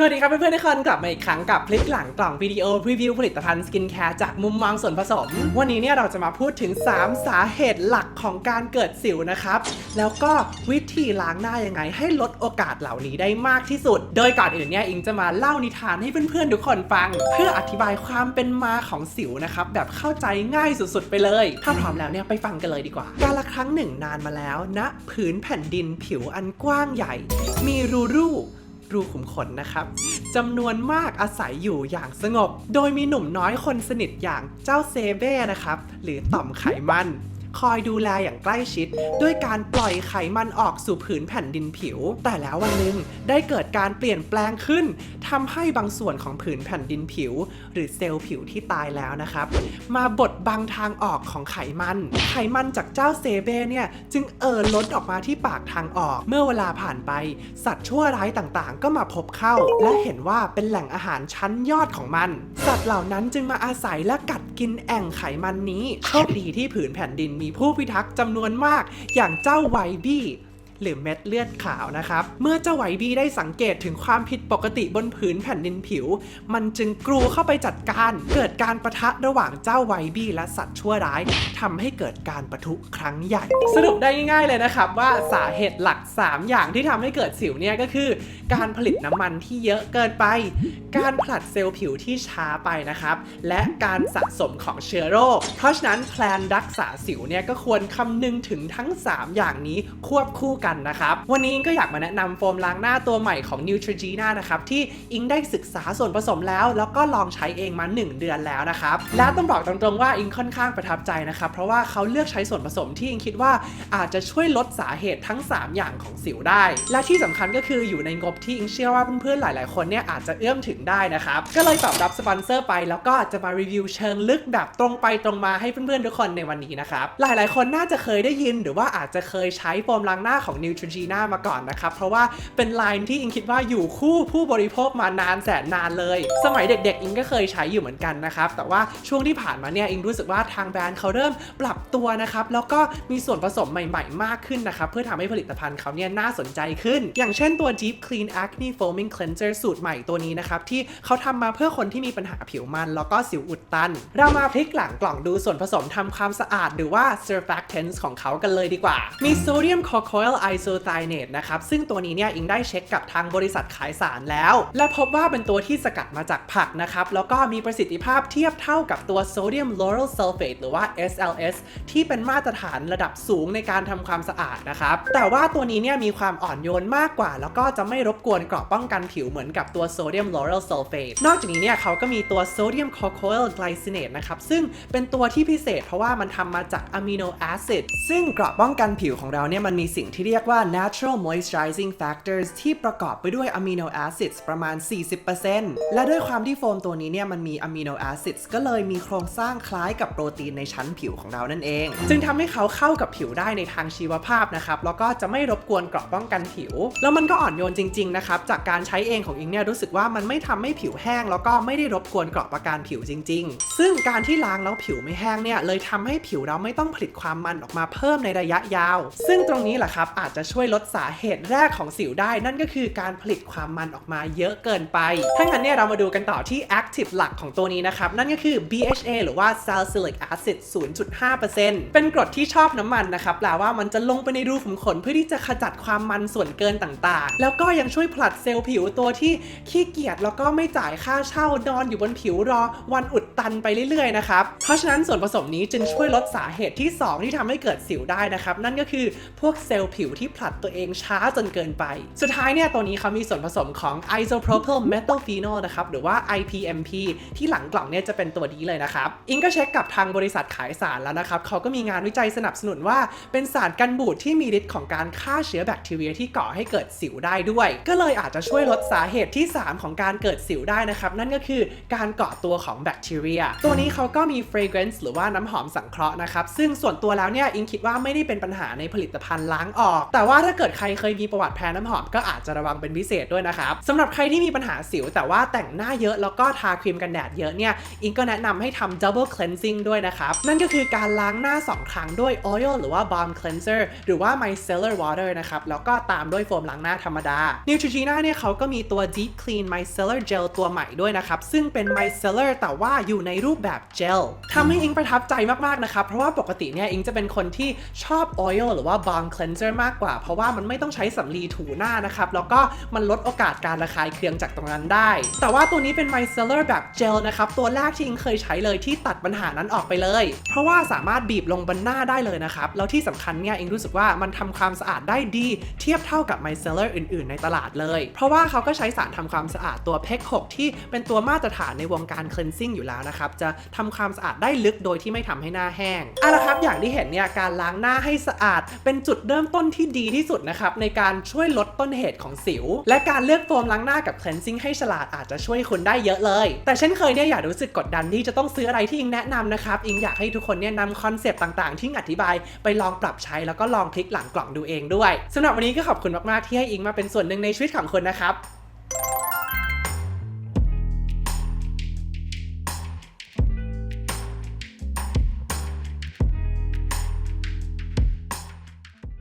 สวัสดีครับเพื่อนๆทุกคนกลับมาอีกครั้งกับคลิปหลังกล่องวิดีโอรีวิวผลิตภัณฑ์สกินแคร์จากมุมมองส่วนผสม วันนี้เนี่ยเราจะมาพูดถึง 3 สาเหตุหลักของการเกิดสิวนะครับ แล้วก็วิธีล้างหน้ายังไงให้ลดโอกาสเหล่านี้ได้มากที่สุด โดยก่อนอื่นเนี่ยอิงจะมาเล่านิทานให้เพื่อนๆทุกคนฟัง เพื่ออธิบายความเป็นมาของสิวนะครับแบบเข้าใจง่ายสุดๆไปเลย ถ้าพร้อมแล้วเนี่ยไปฟังกันเลยดีกว่า กาละครั้งหนึ่งนานมาแล้วณผืนแผ่นดินผิวอันกว้างใหญ่ มีรูรู รูขุมขนนะครับจำนวนมากอาศัยอยู่อย่างสงบ โดยมีหนุ่มน้อยคนสนิทอย่างเจ้าเซเบ้นะครับ หรือต่อมไขมัน คอยดูแลอย่างใกล้ชิด ด้วยการปล่อยไขมันออกสู่ผืนแผ่นดินผิว แต่แล้ววันหนึ่งได้เกิดการเปลี่ยนแปลงขึ้นทำให้บางส่วนของผืนแผ่นดินผิว หรือเซลล์ผิวที่ตายแล้วนะครับ มาบดบังทางออกของไขมัน ไขมันจากเจ้าเซเบ้เนี่ยจึงเอ่อล้นออกมาที่ปากทางออก เมื่อเวลาผ่านไป สัตว์ชั่วร้ายต่างๆ ก็มาพบเข้า และเห็นว่าเป็นแหล่งอาหารชั้นยอดของมัน สัตว์เหล่านั้นจึงมาอาศัยและกัดกินแอ่งไขมันนี้โชคดีที่ผืนแผ่นดินมีผู้พิทักษ์จำนวนมาก อย่างเจ้าไวบี้หรือเม็ดเลือดขาวนะครับ เมื่อเจ้าไหวบีได้สังเกตถึงความผิดปกติบนผืนแผ่นดินผิว มันจึงกรูเข้าไปจัดการ เกิดการประทะระหว่างเจ้าไวบีและสัตว์ชั่วร้ายทำให้เกิดการประทุครั้งใหญ่ สรุปได้ง่ายๆเลยนะครับว่าสาเหตุหลัก 3 อย่างที่ทำให้เกิดสิวเนี่ยก็คือ การผลิตน้ำมันที่เยอะเกินไป การผลัดเซลล์ผิวที่ช้าไปนะครับ และการสะสมของเชื้อโรค เพราะฉะนั้นแพลนรักษาสิวเนี่ยก็ควรคำนึงถึงทั้ง 3 อย่างนี้ควบคู่กันนะครับ วันนี้อิงก็อยากมาแนะนำโฟมล้างหน้าตัวใหม่ของ Neutrogena นะครับที่อิงได้ศึกษาส่วนผสมแล้ว แล้วก็ลองใช้เองมา 1 เดือนแล้วนะครับ และต้องบอกตรงๆว่าอิงค่อนข้างประทับใจนะครับ เพราะว่าเขาเลือกใช้ส่วนผสมที่อิงคิดว่าอาจจะช่วยลดสาเหตุทั้ง 3 อย่างของสิวได้ และที่สำคัญก็คืออยู่ในงบที่อิงเชื่อว่าเพื่อนๆหลาย ๆ คนเนี่ยอาจจะเอื้อมถึงได้นะครับ ก็เลยตอบรับสปอนเซอร์ไปแล้วก็จะมารีวิวเชิงลึกแบบตรงไปตรงมาให้เพื่อนๆทุกคนในวันนี้นะครับ หลายๆ คนน่าจะเคยได้ยินหรือว่าอาจจะเคยใช้โฟมล้างหน้าของ Neutrogena มาก่อนนะครับ เพราะว่าเป็นไลน์ที่อิงคิดว่าอยู่คู่ผู้บริโภคมานานแสนนานเลย สมัยเด็ก ๆ อิงก็เคยใช้อยู่เหมือนกันนะครับแต่ว่าช่วงที่ผ่านมาเนี่ยอิงรู้สึกว่าทางแบรนด์เขาเริ่มปรับตัวนะครับแล้วก็มีส่วนผสมใหม่ ๆ มากขึ้นนะครับเพื่อทำให้ผลิตภัณฑ์เขาเนี่ยน่าสนใจขึ้น อย่างเช่นตัว Deep Clean Acne Foaming Cleanser สูตรใหม่ตัวนี้นะครับ ที่เขาทำมาเพื่อคนที่มีปัญหาผิวมันแล้วก็สิวอุดตัน เรามาพลิกหลังกล่องดูส่วนผสมทำความสะอาดหรือว่า surfactants ของเขากันเลยดีกว่า มี Sodium Cocoyl Isothianate นะครับ ซึ่งตัวนี้เนี่ยอิงได้เช็คกับทางบริษัทขายสารแล้ว และพบว่าเป็นตัวที่สกัดมาจากผักนะครับ แล้วก็มีประสิทธิภาพเทียบเท่ากับตัว Sodium Lauryl Sulfate หรือว่า SLS ที่เป็นมาตรฐานระดับสูงในการทำความสะอาดนะครับ แต่ว่าตัวนี้เนี่ยมีความอ่อนโยนมากกว่า แล้วก็จะไม่รบกวนเกราะป้องกันผิวเหมือนกับตัว Sodium Lauryl Sulfate นอกจากนี้เนี่ยเขาก็มีตัว Sodium Cocoyl Glycinate นะครับซึ่งเป็นตัวที่พิเศษเพราะว่ามันทำมาจากอะมิโนแอซิดซึ่งเกราะป้องกันผิวของเราเนี่ยมันมีสิ่งที่เรียกว่า natural moisturizing factors ที่ประกอบไปด้วยอะมิโนแอซิดประมาณ 40%และด้วยความที่โฟมตัวนี้เนี่ยมันมีอะมิโนแอซิดก็เลยมีโครงสร้างคล้ายกับโปรตีนในชั้นผิวของเรานั่นเอง จึงทำให้เขาเข้ากับผิวได้ในทางชีวภาพนะครับแล้วก็จะไม่รบกวนเกราะป้องกันผิว แล้วมันก็อ่อนโยนจริงๆนะครับจากการใช้เองของอิงเนี่ยรู้สึกว่ามันไม่ทำให้ผิวแห้ง แล้วก็ไม่ได้รบกวนเกราะประการผิวจริง ๆ ซึ่งการที่ล้างแล้วผิวไม่แห้งเนี่ยเลยทำให้ผิวเราไม่ต้องผลิตความมันออกมาเพิ่มในระยะยาว ซึ่งตรงนี้แหละครับอาจจะช่วยลดสาเหตุแรกของสิวได้ นั่นก็คือการผลิตความมันออกมาเยอะเกินไป ถ้างั้นเนี่ยเรามาดูกันต่อที่ active หลักของตัวนี้นะครับ นั่นก็คือ BHA หรือว่า salicylic acid 0.5%เป็นกรดที่ชอบน้ำมันนะครับแปลว่ามันจะลงไปในรูขุมขนเพื่อที่จะขจัดความมันส่วนเกินต่างๆ แล้วก็ยังช่วยวยผลัดเซลล์ผิวตัวที่ขี้เกียจแล้วก็ไม่จ่ายค่าเช่านอนอยู่บนผิวรอวันอุดตันไปเรื่อยๆนะครับ เพราะฉะนั้นส่วนผสมนี้จึงช่วยลดสาเหตุที่ 2 ที่ทำให้เกิดสิวได้นะครับ นั่นก็คือพวกเซลล์ผิวที่ผลัดตัวเองช้าจนเกินไป สุดท้ายเนี่ยตัวนี้เขามีส่วนผสมของ isopropyl methylphenol นะครับหรือว่า IPMP ที่หลังกล่องเนี่ยจะเป็นตัวนี้เลยนะครับอิงก็เช็คกับทางบริษัทขายสารแล้วนะครับเขาก็มีงานวิจัยสนับสนุนว่าเป็นสารกันบูดที่มีฤทธิ์ของการฆ่าเชื้อแบคทีเรียที่ก่อให้เกิดสิวได้ด้วยก็เลยอาจจะช่วยลดสาเหตุที่ 3 ของการเกิดสิวได้นะครับ นั่นก็คือการเกาะตัวของแบคทีเรีย ตัวนี้เขาก็มี fragrance หรือว่าน้ำหอมสังเคราะห์นะครับ ซึ่งส่วนตัวแล้วเนี่ยอิงคิดว่าไม่ได้เป็นปัญหาในผลิตภัณฑ์ล้างออก แต่ว่าถ้าเกิดใครเคยมีประวัติแพ้น้ำหอมก็อาจจะระวังเป็นพิเศษด้วยนะครับสำหรับใครที่มีปัญหาสิว แต่ว่าแต่งหน้าเยอะแล้วก็ทาครีมกันแดดเยอะเนี่ยอิงก็แนะนำให้ทำ double cleansing ด้วยนะครับนั่นก็คือการล้างหน้า 2 ครั้งด้วย oil หรือว่า balm cleanser หรือว่า micellar water นะครับแล้วก็ตามด้วยโฟมล้างหน้าธรรมดา Neutrogena เนี่ยเขาก็มีตัว Deep Clean Micellar Gel ตัวใหม่ด้วยนะครับ ซึ่งเป็น Micellar แต่ว่าอยู่ในรูปแบบเจลทำให้อิงประทับใจมากๆนะครับ เพราะว่าปกติเนี่ยอิงจะเป็นคนที่ชอบ Oil หรือว่า Balm Cleanser มากกว่า เพราะว่ามันไม่ต้องใช้สำลีถูหน้านะครับ แล้วก็มันลดโอกาสการระคายเคืองจากตรงนั้นได้ แต่ว่าตัวนี้เป็น Micellar แบบเจลนะครับตัวแรกที่อิงเคยใช้เลยที่ตัดปัญหานั้นออกไปเลย เพราะว่าสามารถบีบลงบนหน้าได้เลยนะครับแล้วที่สำคัญเนี่ยอิงรู้สึกว่ามันทำความสะอาดได้ดี เทียบเท่ากับ Micellar อื่น ๆ ในตลาดเลย เพราะว่าเขาก็ใช้สารทำความสะอาดตัว PEC 6ที่เป็นตัวมาตรฐานในวงการ cleansing อยู่แล้วนะครับ จะทำความสะอาดได้ลึกโดยที่ไม่ทำให้หน้าแห้งเอาละครับ อย่างที่เห็นเนี่ยการล้างหน้าให้สะอาด เป็นจุดเริ่มต้นที่ดีที่สุดนะครับในการช่วยลดต้นเหตุของสิว และการเลือกโฟมล้างหน้ากับ cleansing ให้ฉลาดอาจจะช่วยคุณได้เยอะเลย แต่เช่นเคยเนี่ยอย่ารู้สึกกดดันที่จะต้องซื้ออะไรที่อิงแนะนำนะครับอิงอยากให้ทุกคนเนี่ยนำคอนเซปต์ต่างๆ ที่อิงอธิบาย ไปลองปรับใช้แล้วก็ลองคลิกหลังกล่องดูเองด้วยสำหรับวันนี้ก็ขอบคุณมากๆที่ให้อิงมาเป็นส่วนหนึ่งในชีวิตของคุณนะครับ